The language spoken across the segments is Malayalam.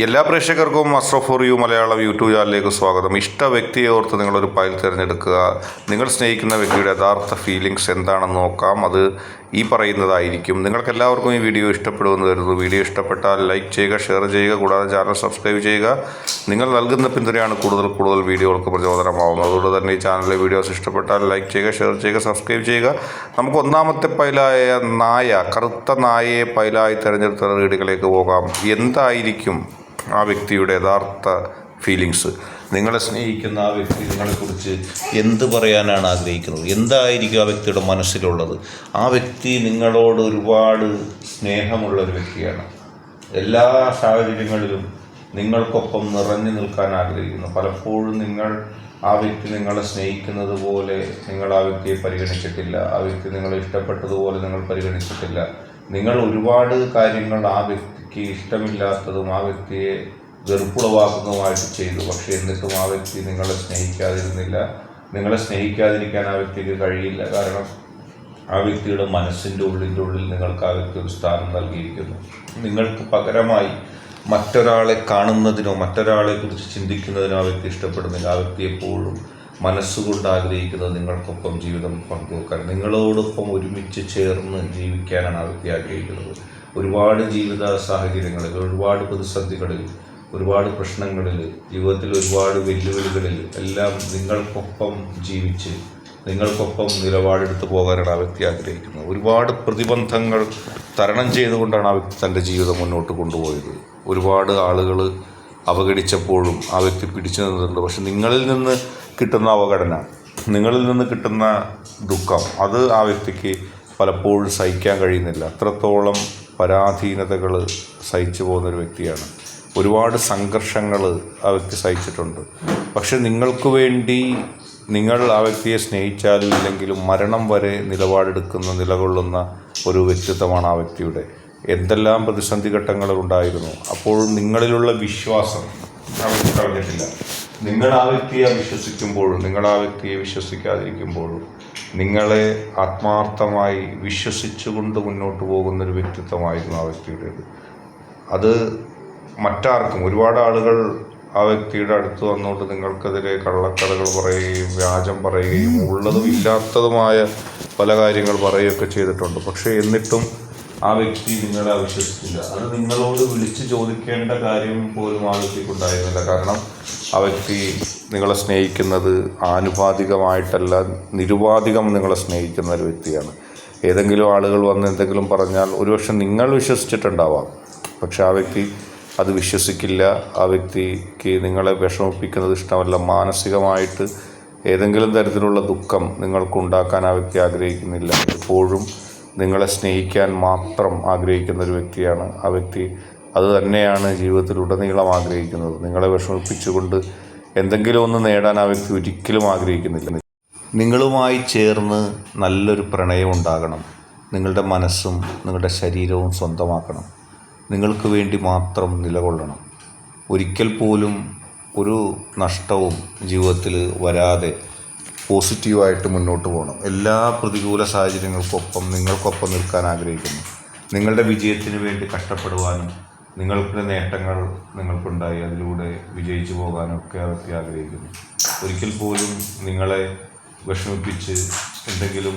എല്ലാ പ്രേക്ഷകർക്കും astro for you Malayalam YouTube ചാനലിലേക്ക് സ്വാഗതം. ഇഷ്ട വ്യക്തിയെ ഓർത്ത് നിങ്ങളൊരു ഫയൽ തിരഞ്ഞെടുക്കുക. നിങ്ങൾ സ്നേഹിക്കുന്ന വ്യക്തിയുടെ യഥാർത്ഥ ഫീലിങ്സ് എന്താണെന്ന് നോക്കാം. അത് ഈ പറയുന്നതായിരിക്കും. നിങ്ങൾക്ക് എല്ലാവർക്കും ഈ വീഡിയോ ഇഷ്ടപ്പെടുമെന്ന് കരുതുന്നു. വീഡിയോ ഇഷ്ടപ്പെട്ടാൽ ലൈക്ക് ചെയ്യുക ഷെയർ ചെയ്യുക കൂടാതെ ചാനൽ സബ്സ്ക്രൈബ് ചെയ്യുക. നിങ്ങൾ നൽകുന്ന പിന്തുണയാണ് കൂടുതൽ കൂടുതൽ വീഡിയോകൾക്ക് പ്രചോദനമാവുന്നത്. അതുകൊണ്ട് തന്നെ ഈ ചാനലിലെ വീഡിയോസ് ഇഷ്ടപ്പെട്ടാൽ ലൈക്ക് ചെയ്യുക ഷെയർ ചെയ്യുക സബ്സ്ക്രൈബ് ചെയ്യുക. നമുക്ക് ഒന്നാമത്തെ പൈലായ നായ കറുത്ത നായയെ പൈലായി തിരഞ്ഞെടുത്ത റീഡുകളിലേക്ക് പോകാം. എന്തായിരിക്കും? ആ വ്യക്തിയുടെ യഥാർത്ഥ ഫീലിങ്സ് നിങ്ങളെ സ്നേഹിക്കുന്ന ആ വ്യക്തി നിങ്ങളെക്കുറിച്ച് എന്ത് പറയാനാണ് ആഗ്രഹിക്കുന്നത്? എന്തായിരിക്കും ആ വ്യക്തിയുടെ മനസ്സിലുള്ളത്? ആ വ്യക്തി നിങ്ങളോട് ഒരുപാട് സ്നേഹമുള്ള ഒരു വ്യക്തിയാണ്. എല്ലാ സാഹചര്യങ്ങളിലും നിങ്ങൾക്കൊപ്പം നിറഞ്ഞു നിൽക്കാൻ ആഗ്രഹിക്കുന്നു. പലപ്പോഴും നിങ്ങൾ ആ വ്യക്തി നിങ്ങളെ സ്നേഹിക്കുന്നത് പോലെ നിങ്ങൾ ആ വ്യക്തിയെ പരിഗണിച്ചിട്ടില്ല. ആ വ്യക്തി നിങ്ങളെ ഇഷ്ടപ്പെട്ടതുപോലെ നിങ്ങൾ പരിഗണിച്ചിട്ടില്ല. നിങ്ങൾ ഒരുപാട് കാര്യങ്ങൾ ആ വ്യക്തിക്ക് ഇഷ്ടമില്ലാത്തതും ആ വ്യക്തിയെ വെറുപ്പുളവാക്കുന്നതുമായിട്ട് ചെയ്തു. പക്ഷേ എന്നിട്ടും ആ വ്യക്തി നിങ്ങളെ സ്നേഹിക്കാതിരുന്നില്ല. നിങ്ങളെ സ്നേഹിക്കാതിരിക്കാൻ ആ വ്യക്തിക്ക് കഴിയില്ല. കാരണം ആ വ്യക്തിയുടെ മനസ്സിന്റെ ഉള്ളിന്റെ ഉള്ളിൽ നിങ്ങൾക്ക് ആ വ്യക്തി ഒരു സ്ഥാനം നൽകിയിരിക്കുന്നു. നിങ്ങൾക്ക് പകരമായി മറ്റൊരാളെ കാണുന്നതിനോ മറ്റൊരാളെ കുറിച്ച് ചിന്തിക്കുന്നതിനോ ആ വ്യക്തി ഇഷ്ടപ്പെടുന്നില്ല. ആ വ്യക്തി എപ്പോഴും മനസ്സുകൊണ്ട് ആഗ്രഹിക്കുന്നത് നിങ്ങൾക്കൊപ്പം ജീവിതം പങ്കുവെക്കാൻ. നിങ്ങളോടൊപ്പം ഒരുമിച്ച് ചേർന്ന് ജീവിക്കാനാണ് ആ വ്യക്തി ആഗ്രഹിക്കുന്നത്. ഒരുപാട് ജീവിത സാഹചര്യങ്ങളിൽ ഒരുപാട് പ്രതിസന്ധികളിൽ ഒരുപാട് പ്രശ്നങ്ങളിൽ ജീവിതത്തിൽ ഒരുപാട് വെല്ലുവിളികളിൽ എല്ലാം നിങ്ങൾക്കൊപ്പം ജീവിച്ച് നിങ്ങൾക്കൊപ്പം നിലപാടെടുത്ത് പോകാനാണ് ആ വ്യക്തി ആഗ്രഹിക്കുന്നത്. ഒരുപാട് പ്രതിബന്ധങ്ങൾ തരണം ചെയ്തുകൊണ്ടാണ് ആ വ്യക്തി തന്റെ ജീവിതം മുന്നോട്ട് കൊണ്ടുപോയത്. ഒരുപാട് ആളുകൾ അവഗണിച്ചപ്പോഴും ആ വ്യക്തി പിടിച്ചു നിന്നിട്ടുണ്ട്. പക്ഷെ നിങ്ങളിൽ നിന്ന് കിട്ടുന്ന അവഗണന നിങ്ങളിൽ നിന്ന് കിട്ടുന്ന ദുഃഖം അത് ആ വ്യക്തിക്ക് പലപ്പോഴും സഹിക്കാൻ കഴിയുന്നില്ല. അത്രത്തോളം പരാധീനതകൾ സഹിച്ചു പോകുന്നൊരു വ്യക്തിയാണ്. ഒരുപാട് സംഘർഷങ്ങൾ ആ വ്യക്തി സഹിച്ചിട്ടുണ്ട്. പക്ഷെ നിങ്ങൾക്ക് വേണ്ടി നിങ്ങൾ ആ വ്യക്തിയെ സ്നേഹിച്ചാലും ഇല്ലെങ്കിലും മരണം വരെ നിലപാടെടുക്കുന്ന നിലകൊള്ളുന്ന ഒരു വ്യക്തിത്വമാണ് ആ വ്യക്തിയുടെ. എന്തെല്ലാം പ്രതിസന്ധി ഘട്ടങ്ങൾ ഉണ്ടായിരുന്നു അപ്പോൾ നിങ്ങളിലുള്ള വിശ്വാസം കളഞ്ഞിട്ടില്ല. നിങ്ങൾ ആ വ്യക്തിയെ വിശ്വസിക്കുമ്പോഴും നിങ്ങൾ ആ വ്യക്തിയെ വിശ്വസിക്കാതിരിക്കുമ്പോഴും നിങ്ങളെ ആത്മാർത്ഥമായി വിശ്വസിച്ചുകൊണ്ട് മുന്നോട്ട് പോകുന്നൊരു വ്യക്തിത്വമായിരുന്നു ആ വ്യക്തിയുടേത്. അത് മറ്റാർക്കും ഒരുപാട് ആളുകൾ ആ വ്യക്തിയുടെ അടുത്ത് വന്നുകൊണ്ട് നിങ്ങൾക്കെതിരെ കള്ളക്കഥകൾ പറയുകയും വ്യാജം പറയുകയും ഉള്ളതും ഇല്ലാത്തതുമായ പല കാര്യങ്ങൾ പറയുകയൊക്കെ ചെയ്തിട്ടുണ്ട്. പക്ഷേ എന്നിട്ടും ആ വ്യക്തി നിങ്ങളെ അവിശ്വസിച്ചില്ല അത് നിങ്ങളോട് വിളിച്ച് ചോദിക്കേണ്ട കാര്യം പോലും ആ വ്യക്തിക്കുണ്ടായിരുന്നില്ല കാരണം ആ വ്യക്തി നിങ്ങളെ സ്നേഹിക്കുന്നത് ആനുപാതികമായിട്ടല്ല നിരുപാധികം നിങ്ങളെ സ്നേഹിക്കുന്ന ഒരു വ്യക്തിയാണ്. ഏതെങ്കിലും ആളുകൾ വന്ന് എന്തെങ്കിലും പറഞ്ഞാൽ ഒരുപക്ഷെ നിങ്ങൾ വിശ്വസിച്ചിട്ടുണ്ടാവാം. പക്ഷെ ആ വ്യക്തി അത് വിശ്വസിക്കില്ല. ആ വ്യക്തിക്ക് നിങ്ങളെ വിഷമിപ്പിക്കുന്നത് ഇഷ്ടമല്ല. മാനസികമായിട്ട് ഏതെങ്കിലും തരത്തിലുള്ള ദുഃഖം നിങ്ങൾക്കുണ്ടാക്കാൻ ആ വ്യക്തി ആഗ്രഹിക്കുന്നില്ല. എപ്പോഴും നിങ്ങളെ സ്നേഹിക്കാൻ മാത്രം ആഗ്രഹിക്കുന്ന ഒരു വ്യക്തിയാണ് ആ വ്യക്തി. അത് തന്നെയാണ് ജീവിതത്തിലുടനീളം ആഗ്രഹിക്കുന്നത്. നിങ്ങളെ വിഷമിപ്പിച്ചുകൊണ്ട് എന്തെങ്കിലും ഒന്ന് നേടാൻ ആ വ്യക്തി ഒരിക്കലും ആഗ്രഹിക്കുന്നില്ല. നിങ്ങളുമായി ചേർന്ന് നല്ലൊരു പ്രണയം ഉണ്ടാകണം. നിങ്ങളുടെ മനസ്സും നിങ്ങളുടെ ശരീരവും സ്വന്തമാക്കണം. നിങ്ങൾക്ക് വേണ്ടി മാത്രം നിലകൊള്ളണം. ഒരിക്കൽ പോലും ഒരു നഷ്ടവും ജീവിതത്തിൽ വരാതെ പോസിറ്റീവായിട്ട് മുന്നോട്ട് പോകണം. എല്ലാ പ്രതികൂല സാഹചര്യങ്ങൾക്കൊപ്പം നിങ്ങൾക്കൊപ്പം നിൽക്കാൻ ആഗ്രഹിക്കുന്നു. നിങ്ങളുടെ വിജയത്തിന് വേണ്ടി കഷ്ടപ്പെടുവാനും നിങ്ങൾക്ക് നേട്ടങ്ങൾ നിങ്ങൾക്കുണ്ടായി അതിലൂടെ വിജയിച്ചു പോകാനും ഒക്കെ അവർക്ക് ആഗ്രഹിക്കുന്നു. ഒരിക്കൽ പോലും നിങ്ങളെ വിഷമിപ്പിച്ച് എന്തെങ്കിലും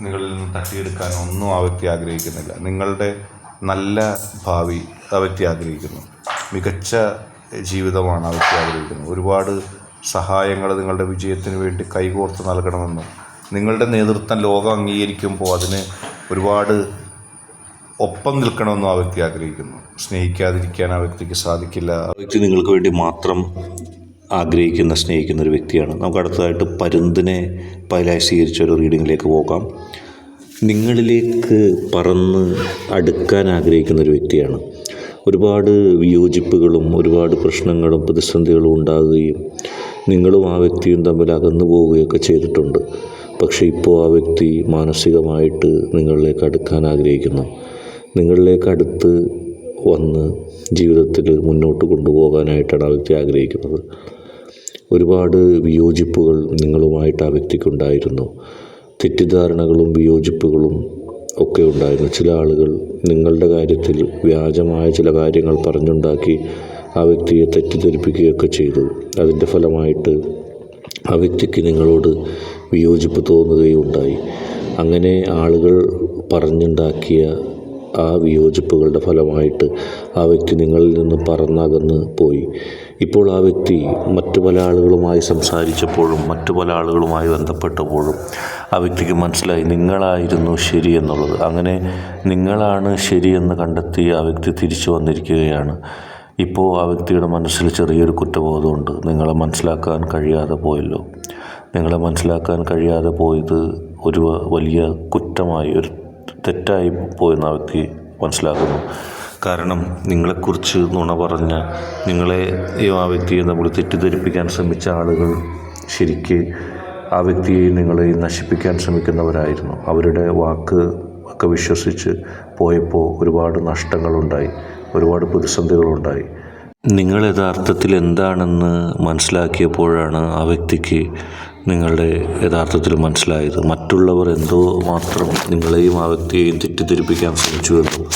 നിങ്ങളിൽ നിന്ന് തട്ടിയെടുക്കാൻ ഒന്നും ആ വ്യക്തി ആഗ്രഹിക്കുന്നില്ല. നിങ്ങളുടെ നല്ല ഭാവി ആ വ്യക്തി ആഗ്രഹിക്കുന്നു. മികച്ച ജീവിതമാണ് ആ വ്യക്തി ആഗ്രഹിക്കുന്നത്. ഒരുപാട് സഹായങ്ങൾ നിങ്ങളുടെ വിജയത്തിന് വേണ്ടി കൈകോർത്ത് നൽകണമെന്നും നിങ്ങളുടെ നേതൃത്വം ലോകം അംഗീകരിക്കുമ്പോൾ അതിന് ഒരുപാട് ഒപ്പം നിൽക്കണമെന്നും ആ വ്യക്തി ആഗ്രഹിക്കുന്നു. സ്നേഹിക്കാതിരിക്കാൻ ആ വ്യക്തിക്ക് സാധിക്കില്ല. ആ വ്യക്തി നിങ്ങൾക്ക് വേണ്ടി മാത്രം ആഗ്രഹിക്കുന്ന സ്നേഹിക്കുന്ന ഒരു വ്യക്തിയാണ്. നമുക്ക് അടുത്തതായിട്ട് പരുന്തിനെ പൈലായി സ്വീകരിച്ച ഒരു റീഡിങ്ങിലേക്ക് പോകാം. നിങ്ങളിലേക്ക് പറന്ന് അടുക്കാൻ ആഗ്രഹിക്കുന്ന ഒരു വ്യക്തിയാണ്. ഒരുപാട് വിയോജിപ്പുകളും ഒരുപാട് പ്രശ്നങ്ങളും പ്രതിസന്ധികളും ഉണ്ടാകുകയും നിങ്ങളും ആ വ്യക്തിയും തമ്മിൽ അകന്നു പോവുകയൊക്കെ ചെയ്തിട്ടുണ്ട്. പക്ഷേ ഇപ്പോൾ ആ വ്യക്തി മാനസികമായിട്ട് നിങ്ങളിലേക്ക് അടുക്കാൻ ആഗ്രഹിക്കുന്നു. നിങ്ങളിലേക്ക് അടുത്ത് വന്ന് ജീവിതത്തിൽ മുന്നോട്ട് കൊണ്ടുപോകാനായിട്ടാണ് ആ വ്യക്തി ആഗ്രഹിക്കുന്നത്. ഒരുപാട് വിയോജിപ്പുകൾ നിങ്ങളുമായിട്ട് ആ വ്യക്തിക്കുണ്ടായിരുന്നു. തെറ്റിദ്ധാരണകളും വിയോജിപ്പുകളും ഒക്കെ ഉണ്ടായിരുന്നു. ചില ആളുകൾ നിങ്ങളുടെ കാര്യത്തിൽ വ്യാജമായ ചില കാര്യങ്ങൾ പറഞ്ഞുണ്ടാക്കി ആ വ്യക്തിയെ തെറ്റിദ്ധരിപ്പിക്കുകയൊക്കെ ചെയ്തു. അതിന്റെ ഫലമായിട്ട് ആ വ്യക്തിക്ക് നിങ്ങളോട് വിയോജിപ്പ് തോന്നുകയും ഉണ്ടായി അങ്ങനെ ആളുകൾ പറഞ്ഞുണ്ടാക്കിയ ആ വിയോജിപ്പുകളുടെ ഫലമായിട്ട് ആ വ്യക്തി നിങ്ങളിൽ നിന്ന് പറന്നകന്ന് പോയി. ഇപ്പോൾ ആ വ്യക്തി മറ്റു പല ആളുകളുമായി സംസാരിച്ചപ്പോഴും മറ്റു പല ആളുകളുമായി ബന്ധപ്പെട്ടപ്പോഴും ആ വ്യക്തിക്ക് മനസ്സിലായി നിങ്ങളായിരുന്നു ശരി എന്നുള്ളത്. അങ്ങനെ നിങ്ങളാണ് ശരിയെന്ന് കണ്ടെത്തി ആ വ്യക്തി തിരിച്ചു വന്നിരിക്കുകയാണ്. ഇപ്പോൾ ആ വ്യക്തിയുടെ മനസ്സിൽ ചെറിയൊരു കുറ്റബോധമുണ്ട്. നിങ്ങളെ മനസ്സിലാക്കാൻ കഴിയാതെ പോയല്ലോ. നിങ്ങളെ മനസ്സിലാക്കാൻ കഴിയാതെ പോയത് ഒരു വലിയ കുറ്റമായി ഒരു തെറ്റായി പോയെന്ന് ആ വ്യക്തി മനസ്സിലാക്കുന്നു. കാരണം നിങ്ങളെക്കുറിച്ച് നുണ പറഞ്ഞ നിങ്ങളെ ആ വ്യക്തിയെ നമ്മൾ തെറ്റിദ്ധരിപ്പിക്കാൻ ശ്രമിച്ച ആളുകൾ ശരിക്ക് ആ വ്യക്തിയെ നിങ്ങളെ നശിപ്പിക്കാൻ ശ്രമിക്കുന്നവരായിരുന്നു. അവരുടെ വാക്ക് ഒക്കെ വിശ്വസിച്ച് പോയപ്പോൾ ഒരുപാട് നഷ്ടങ്ങളുണ്ടായി. ഒരുപാട് പ്രതിസന്ധികളുണ്ടായി. നിങ്ങൾ യഥാർത്ഥത്തിൽ എന്താണെന്ന് മനസ്സിലാക്കിയപ്പോഴാണ് ആ വ്യക്തിക്ക് നിങ്ങളുടെ യഥാർത്ഥത്തിൽ മനസ്സിലായത്. മറ്റുള്ളവർ എന്തോ മാത്രം നിങ്ങളെയും ആ വ്യക്തിയെയും തെറ്റിദ്ധരിപ്പിക്കാൻ ശ്രമിച്ചുവെന്നും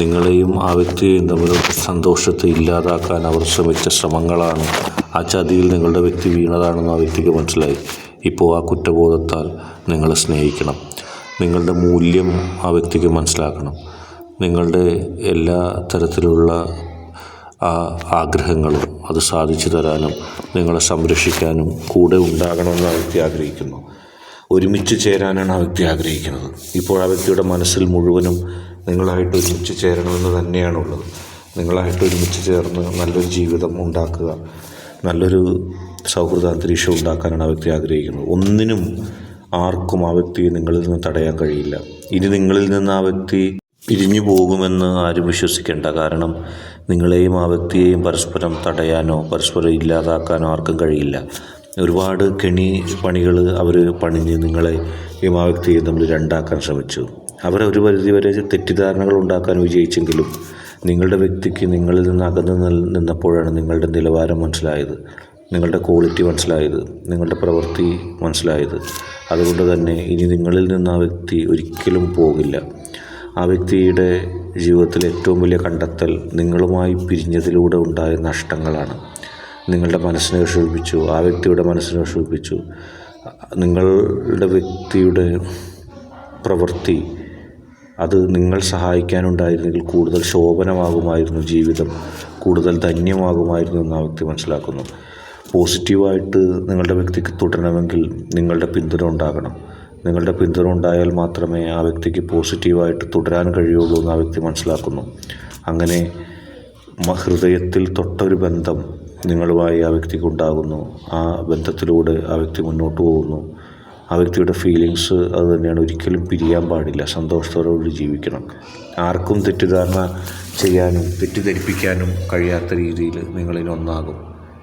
നിങ്ങളെയും ആ വ്യക്തിയെയും തമ്മിലുള്ള സന്തോഷത്തെ ഇല്ലാതാക്കാൻ അവർ ശ്രമിച്ച ശ്രമങ്ങളാണ് ആ ചതിയിൽ നിങ്ങളുടെ വ്യക്തി വീണതാണെന്ന് ആ വ്യക്തിക്ക് മനസ്സിലായി. ഇപ്പോൾ ആ കുറ്റബോധത്താൽ നിങ്ങളെ സ്നേഹിക്കണം. നിങ്ങളുടെ മൂല്യം ആ വ്യക്തിക്ക് മനസ്സിലാക്കണം. നിങ്ങളുടെ എല്ലാ തരത്തിലുള്ള ആ ആഗ്രഹങ്ങളും അത് സാധിച്ചു തരാനും നിങ്ങളെ സംരക്ഷിക്കാനും കൂടെ ഉണ്ടാകണമെന്ന് ആ വ്യക്തി ആഗ്രഹിക്കുന്നു. ഒരുമിച്ച് ചേരാനാണ് ആ വ്യക്തി ആഗ്രഹിക്കുന്നത്. ഇപ്പോൾ ആ വ്യക്തിയുടെ മനസ്സിൽ മുഴുവനും നിങ്ങളായിട്ട് ഒരുമിച്ച് ചേരണമെന്ന് തന്നെയാണുള്ളത്. നിങ്ങളായിട്ട് ഒരുമിച്ച് ചേർന്ന് നല്ലൊരു ജീവിതം ഉണ്ടാക്കുക നല്ലൊരു സൗഹൃദ അന്തരീക്ഷം ഉണ്ടാക്കാനാണ് ആ വ്യക്തി ആഗ്രഹിക്കുന്നത്. ഒന്നിനും ആർക്കും ആ വ്യക്തിയെ നിങ്ങളിൽ നിന്ന് തടയാൻ കഴിയില്ല. ഇനി നിങ്ങളിൽ നിന്ന് ആ വ്യക്തി പിരിഞ്ഞു പോകുമെന്ന് ആരും വിശ്വസിക്കേണ്ട. കാരണം നിങ്ങളെയും ആ വ്യക്തിയെയും പരസ്പരം തടയാനോ പരസ്പരം ഇല്ലാതാക്കാനോ ആർക്കും കഴിയില്ല. ഒരുപാട് കെണി പണികൾ അവർ പണിഞ്ഞ് നിങ്ങളെയും ആ വ്യക്തിയെയും തമ്മിൽ രണ്ടാക്കാൻ ശ്രമിച്ചു. അവരൊരു പരിധിവരെ തെറ്റിദ്ധാരണകൾ ഉണ്ടാക്കാൻ വിജയിച്ചെങ്കിലും നിങ്ങളുടെ വ്യക്തിക്ക് നിങ്ങളിൽ നിന്ന് അകന്ന് നിന്നപ്പോഴാണ് നിങ്ങളുടെ നിലവാരം മനസ്സിലായത്. നിങ്ങളുടെ ക്വാളിറ്റി മനസ്സിലായത്. നിങ്ങളുടെ പ്രവൃത്തി മനസ്സിലായത്. അതുകൊണ്ട് തന്നെ ഇനി നിങ്ങളിൽ നിന്ന് ആ വ്യക്തി ഒരിക്കലും പോകില്ല. ആ വ്യക്തിയുടെ ജീവിതത്തിലെ ഏറ്റവും വലിയ കണ്ടെത്തൽ നിങ്ങളുമായി പിരിഞ്ഞതിലൂടെ ഉണ്ടായ നഷ്ടങ്ങളാണ്. നിങ്ങളുടെ മനസ്സിനെ വിഷമിപ്പിച്ചു ആ വ്യക്തിയുടെ മനസ്സിനെ വിഷമിപ്പിച്ചു നിങ്ങളുടെ വ്യക്തിയുടെ പ്രവൃത്തി അത് നിങ്ങൾ സഹായിക്കാനുണ്ടായിരുന്നെങ്കിൽ കൂടുതൽ ശോഭനമാകുമായിരുന്നു ജീവിതം കൂടുതൽ ധന്യമാകുമായിരുന്നു എന്ന് ആ വ്യക്തി മനസ്സിലാക്കുന്നു. പോസിറ്റീവായിട്ട് നിങ്ങളുടെ വ്യക്തിക്ക് തുടരണമെങ്കിൽ നിങ്ങളുടെ പിന്തുണ ഉണ്ടാകണം. നിങ്ങളുടെ പിന്തുണ ഉണ്ടായാൽ മാത്രമേ ആ വ്യക്തിക്ക് പോസിറ്റീവായിട്ട് തുടരാൻ കഴിയുള്ളൂ എന്ന് ആ വ്യക്തി മനസ്സിലാക്കുന്നു. അങ്ങനെ ഹൃദയത്തിൽ തൊട്ടൊരു ബന്ധം നിങ്ങളുമായി ആ വ്യക്തിക്ക് ഉണ്ടാകുന്നു. ആ ബന്ധത്തിലൂടെ ആ വ്യക്തി മുന്നോട്ട് പോകുന്നു. ആ വ്യക്തിയുടെ ഫീലിങ്സ് അത് തന്നെയാണ്. ഒരിക്കലും പിരിയാൻ പാടില്ല. സന്തോഷത്തോടുകൂടി ജീവിക്കണം. ആർക്കും തെറ്റിദ്ധാരണ ചെയ്യാനും തെറ്റിദ്ധരിപ്പിക്കാനും കഴിയാത്ത രീതിയിൽ നിങ്ങളിൽ ഒന്നാകും